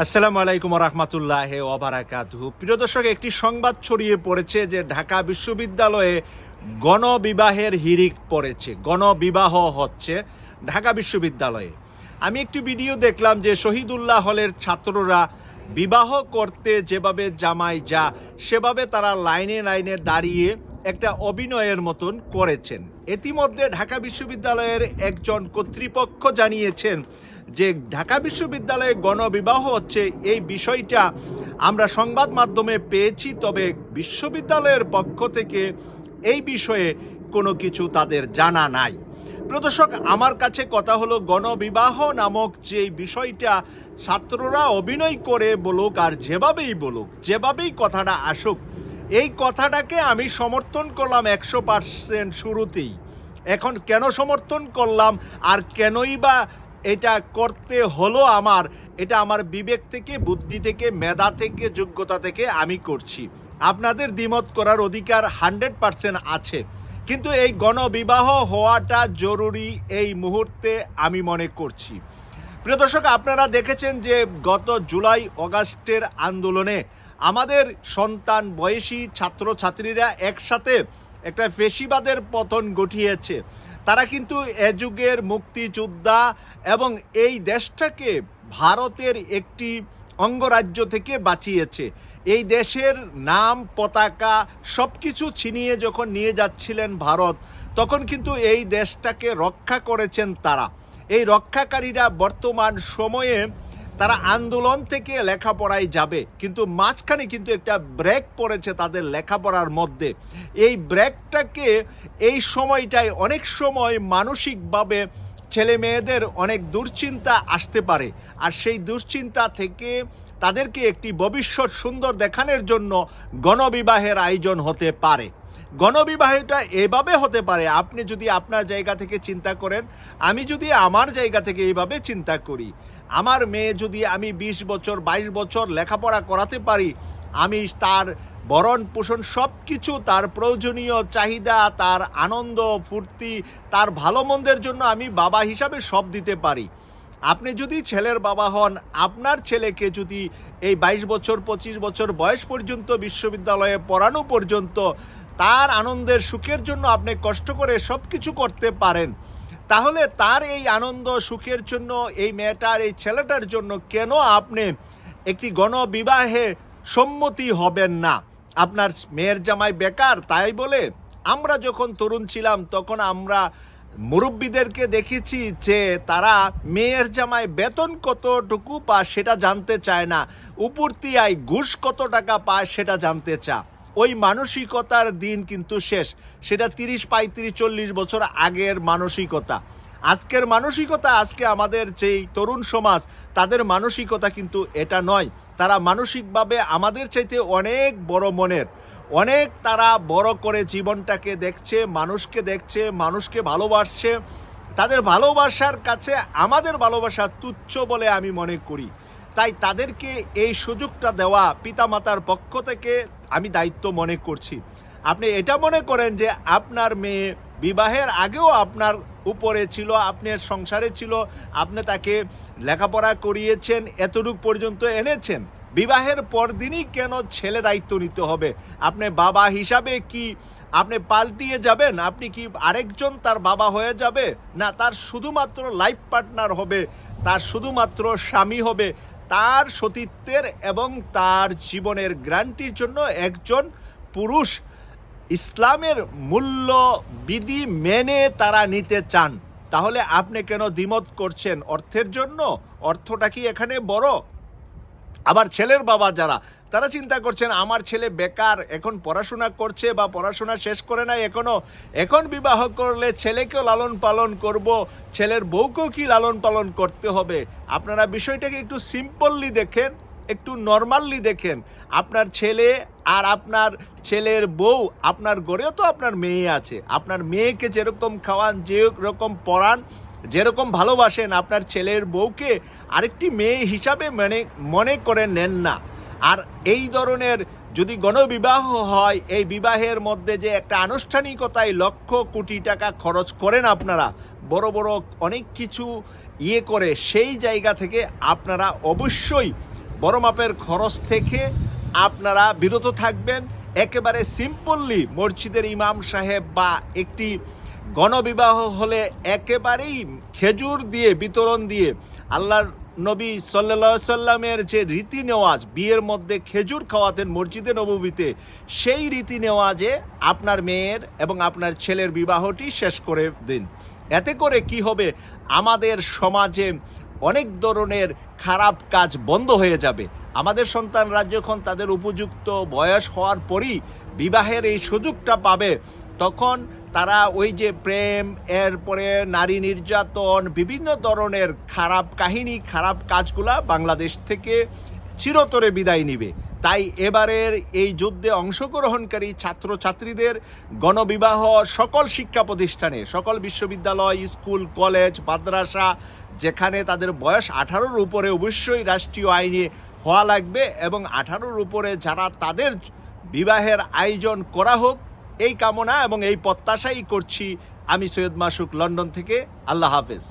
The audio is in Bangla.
আসসালামু আলাইকুম রহমতুল্লাহ ওবরাকাতুহু প্রিয় দর্শক, একটি সংবাদ ছড়িয়ে পড়েছে যে ঢাকা বিশ্ববিদ্যালয়ে গণবিবাহের হিরিক পড়েছে। গণবিবাহ হচ্ছে ঢাকা বিশ্ববিদ্যালয়ে। আমি একটি ভিডিও দেখলাম যে শহীদুল্লাহ হলের ছাত্ররা বিবাহ করতে যেভাবে জামাই যা, সেভাবে তারা লাইনে লাইনে দাঁড়িয়ে একটা অভিনয়ের মতন করেছেন। ইতিমধ্যে ঢাকা বিশ্ববিদ্যালয়ের একজন কর্তৃপক্ষ জানিয়েছেন যে ঢাকা বিশ্ববিদ্যালয়ে গণবিবাহ হচ্ছে, এই বিষয়টা আমরা সংবাদ মাধ্যমে পেয়েছি, তবে বিশ্ববিদ্যালয়ের পক্ষ থেকে এই বিষয়ে কোনো কিছু তাদের জানা নাই। প্রদর্শক, আমার কাছে কথা হলো, গণবিবাহ নামক যে বিষয়টা ছাত্ররা অভিনয় করে বলুক আর যেভাবেই বলুক, যেভাবেই কথাটা আসুক, এই কথাটাকে আমি সমর্থন করলাম একশো পার্সেন্ট শুরুতেই। এখন কেন সমর্থন করলাম আর কেনই বা এটা করতে হলো আমার। এটা আমার বিবেক থেকে, বুদ্ধি থেকে, মেধা থেকে, যোগ্যতা থেকে আমি করছি। আপনাদের দ্বিমত করার অধিকার হান্ড্রেড পার্সেন্ট আছে। কিন্তু এই গণবিবাহ হওয়াটা জরুরি এই মুহূর্তে আমি মনে করছি। প্রিয় দর্শক, আপনারা দেখেছেন যে গত জুলাই অগাস্টের আন্দোলনে আমাদের সন্তান বয়সী ছাত্রছাত্রীরা একসাথে একটা ফেসিবাদের পতন ঘটিয়েছে। তারা কিন্তু এ যুগের মুক্তিযোদ্ধা এবং এই দেশটাকে ভারতের একটি অঙ্গরাজ্য থেকে বাঁচিয়েছে। এই দেশের নাম, পতাকা সব কিছু ছিনিয়ে যখন নিয়ে যাচ্ছিলেন ভারত, তখন কিন্তু এই দেশটাকে রক্ষা করেছেন তারা। এই রক্ষাকারীরা বর্তমান সময়ে তারা আন্দোলন থেকে লেখাপড়ায় যাবে, কিন্তু মাঝখানে কিন্তু একটা ব্রেক পড়েছে তাদের লেখাপড়ার মধ্যে। এই ব্রেকটাকে এই সময়টায় অনেক সময় মানসিকভাবে ছেলে মেয়েদের অনেক দুশ্চিন্তা আসতে পারে। আর সেই দুশ্চিন্তা থেকে তাদেরকে একটি ভবিষ্যৎ সুন্দর দেখানোর জন্য গণবিবাহের আয়োজন হতে পারে। গণবিবাহটা এভাবে হতে পারে, আপনি যদি আপনার জায়গা থেকে চিন্তা করেন, আমি যদি আমার জায়গা থেকে এইভাবে চিন্তা করি, আমার মেয়ে যদি আমি বিশ বছর, বাইশ বছর লেখাপড়া করাতে পারি, আমি তার বরণ পোষণ সব কিছু তার প্রয়োজনীয় চাহিদা, তার আনন্দ, ফুর্তি, তার ভালো মন্দের জন্য আমি বাবা হিসাবে সব দিতে পারি। আপনি যদি ছেলের বাবা হন, আপনার ছেলেকে যদি এই বাইশ বছর, পঁচিশ বছর বয়স পর্যন্ত বিশ্ববিদ্যালয়ে পড়ানো পর্যন্ত তার আনন্দের সুখের জন্য আপনি কষ্ট করে সব কিছু করতে পারেন, তাহলে তার এই আনন্দ সুখের জন্য এই মেয়েটার, এই ছেলেটার জন্য কেন আপনি একটি গণবিবাহে সম্মতি হবেন না? আপনার মেয়ের জামাই বেকার, তাই বলে আমরা যখন তরুণ ছিলাম, তখন আমরা মুরব্বীদেরকে দেখেছি যে তারা মেয়ের জামাই বেতন কতটুকু পায় সেটা জানতে চায় না, উপরতিয়ায় ঘুষ কত টাকা পায় সেটা জানতে চা ওই মানসিকতার দিন কিন্তু শেষ, সেটা তিরিশ, পঁয়ত্রিশ, চল্লিশ বছর আগের মানসিকতা। আজকের মানসিকতা, আজকে আমাদের যেই তরুণ সমাজ, তাদের মানসিকতা কিন্তু এটা নয়। তারা মানসিকভাবে আমাদের চাইতে অনেক বড় মনের। অনেক তারা বড় করে জীবনটাকে দেখছে, মানুষকে দেখছে, মানুষকে ভালোবাসছে। তাদের ভালোবাসার কাছে আমাদের ভালোবাসা তুচ্ছ বলে আমি মনে করি। তাই তাদেরকে এই সুযোগটা দেওয়া পিতামাতার পক্ষ থেকে আমি দায়িত্ব মনে করছি। আপনি এটা মনে করেন যে আপনার মেয়ে বিবাহের আগেও আপনার উপরে ছিল আপনার সংসারে ছিল, আপনি তাকে লেখাপড়া করিয়েছেন, এতটুক পর্যন্ত এনেছেন। বিবাহের পরদিনই কেন ছেলে দায়িত্ব নিতে হবে? আপনি বাবা হিসাবে কি আপনি পাল্টিয়ে যাবেন? আপনি কি আরেকজন তার বাবা হয়ে যাবে? না, তার শুধুমাত্র লাইফ পার্টনার হবে, তার শুধুমাত্র স্বামী হবে, তার সতীত্বের এবং তার জীবনের গ্রান্টির জন্য একজন পুরুষ ইসলামের মূল্য বিধি মেনে তারা নিতে চান। তাহলে আপনি কেন দ্বিমত করছেন? অর্থের জন্য? অর্থটা কি এখানে বড়? আবার ছেলের বাবা যারা, তারা চিন্তা করছেন, আমার ছেলে বেকার, এখন পড়াশোনা করছে বা পড়াশোনা শেষ করে নাই এখনও এখন বিবাহ করলে ছেলেকেও লালন পালন করব, ছেলের বউকেও কি লালন পালন করতে হবে? আপনারা বিষয়টাকে একটু সিম্পললি দেখেন, একটু নর্মালি দেখেন। আপনার ছেলে আর আপনার ছেলের বউ আপনার গড়েও তো আপনার মেয়ে আছে। আপনার মেয়েকে যেরকম খাওয়ান, যেরকম পড়ান, যেরকম ভালোবাসেন, আপনার ছেলের বউকে আরেকটি মেয়ে হিসাবে মানে মনে করে নেন না। আর এই ধরনের যদি গণবিবাহ হয়, এই বিবাহের মধ্যে যে একটা আনুষ্ঠানিকতায় লক্ষ কোটি টাকা খরচ করেন আপনারা, বড় বড় অনেক কিছু ইয়ে করে সেই জায়গা থেকে আপনারা অবশ্যই বড় মাপের খরচ থেকে আপনারা বিরত থাকবেন। একেবারে সিম্পললি মসজিদের ইমাম সাহেব বা একটি গণবিবাহ হলে একেবারেই খেজুর দিয়ে, বিতরণ দিয়ে আল্লাহর নবী সাল্লা সাল্লামের যে রীতি নেওয়াজ বিয়ের মধ্যে খেজুর খাওয়াতেন মসজিদে নবমীতে সেই রীতি নেওয়াজে আপনার মেয়ের এবং আপনার ছেলের বিবাহটি শেষ করে দিন। এতে করে কি হবে? আমাদের সমাজে অনেক ধরনের খারাপ কাজ বন্ধ হয়ে যাবে। আমাদের সন্তানরা যখন তাদের উপযুক্ত বয়স হওয়ার পরই বিবাহের এই সুযোগটা পাবে। তখন তারা ওই যে প্রেম, এরপরে নারী নির্যাতন, বিভিন্ন ধরনের খারাপ কাহিনী, খারাপ কাজগুলা বাংলাদেশ থেকে চিরতরে বিদায় নিবে। তাই এবারের এই যুদ্ধে অংশগ্রহণকারী ছাত্রছাত্রীদের গণবিবাহ সকল শিক্ষা প্রতিষ্ঠানে, সকল বিশ্ববিদ্যালয়, স্কুল, কলেজ, মাদ্রাসা, যেখানে তাদের বয়স আঠারোর উপরে অবশ্যই রাষ্ট্রীয় আইনে হওয়া লাগবে এবং আঠারোর উপরে যারা তাদের বিবাহের আয়োজন করা হোক, এই কামনা এবং এই প্রত্যাশাই করছি আমি সৈয়দ মাসুক, লন্ডন থেকে। আল্লাহ হাফেজ।